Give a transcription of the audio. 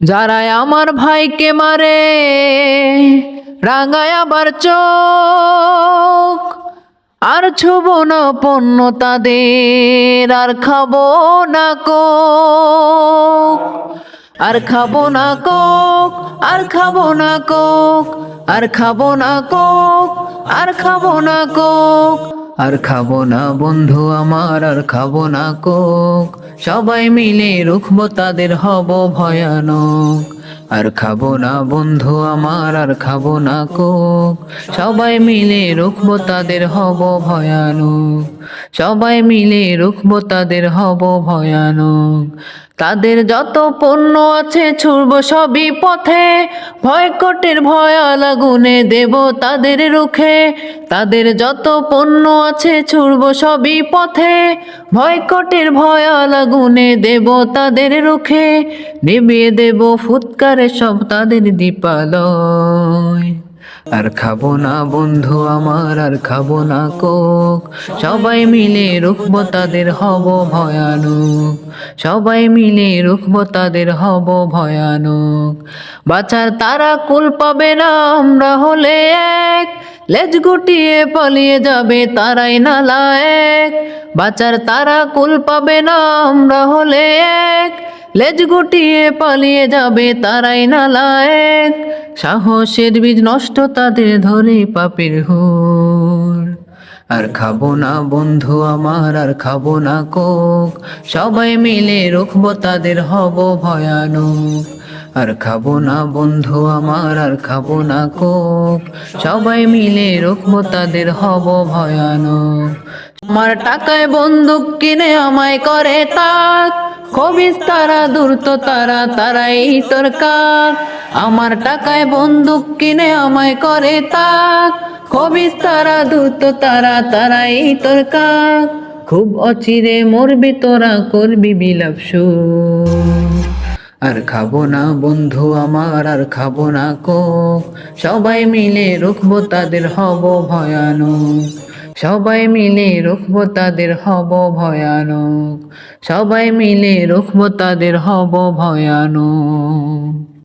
যারা আমার ভাইকে মারে, রাঙায় আবার চোখ। আর ছুব না পণ্য তাদের, আর খাব না কোক। আর খাব না কোক, আর খাব না কোক। আর খাব না কোক, আর খাব না কোক। আর খাব না বন্ধু আমার, আর খাব না কোক। সবাই মিলে রুখবো তাদের হব ভয়ানক। আর খাব না বন্ধু আমার, আর খাব না কোক। সবাই মিলে রুখবো তাদের হব ভয়ানক। সবাই মিলে রুখবো তাদের হব ভয়ানক। তাদের যত পণ্য আছে ছুড়ব সবই পথে। ভয়কটের ভয়া লাগুনে দেব তাদের রুখে। তাদের যত পণ্য আছে ছুড়ব সবই পথে। ভয়কটের ভয়া লাগুনে দেব তাদের রুখে। নিবিয়ে দেব ফুৎকারে সব তাদের দীপালয়। আর খাব না বন্ধু আমার, আর খাব না কোক। সবাই মিলে রুখবো তাদের হব ভয়ানক। সবাই মিলে রুখবো তাদের হব ভয়ানক। বাঁচার তারা কুল পাবে না, আমরা হলে এক। লেজ গুটিয়ে পালিয়ে যাবে তারাই নালা এক বাঁচার তারা কুল পাবে না, আমরা হলে এক। লেজ গুটিয়ে পালিয়ে যাবে তারাই নালা এক সাহসের বীজ নষ্ট তাদের ধরে পাপের হুর। আর খাব না বন্ধু আমার, আর খাব না কোক। সবাই মিলে রুখবো তাদের হব ভয়ানক। আর খাব না বন্ধু আমার, আর খাব না কোক। সবাই মিলে রুখবো তাদের হব ভয়ানক। আমার টাকায় বন্দুক কিনে আমায় করে তাক। খবিস তারা দূরত তারা তারাই তোর কাক আমার টাকায় বন্দুক কিনে আমায় করে তাক। খবিস তারা দূরত তারা তারাই তোর কাক খুব অচিরে মরবি তোরা, করবি বিলাপ আর খাব না বন্ধু আমার, আর খাব না কোক সবাই মিলে রুখবো তাদের হব ভয়ানক। সবাই মিলে রুখব তাদের হব ভয়ানক। সবাই মিলে রুখব তাদের হব ভয়ানক।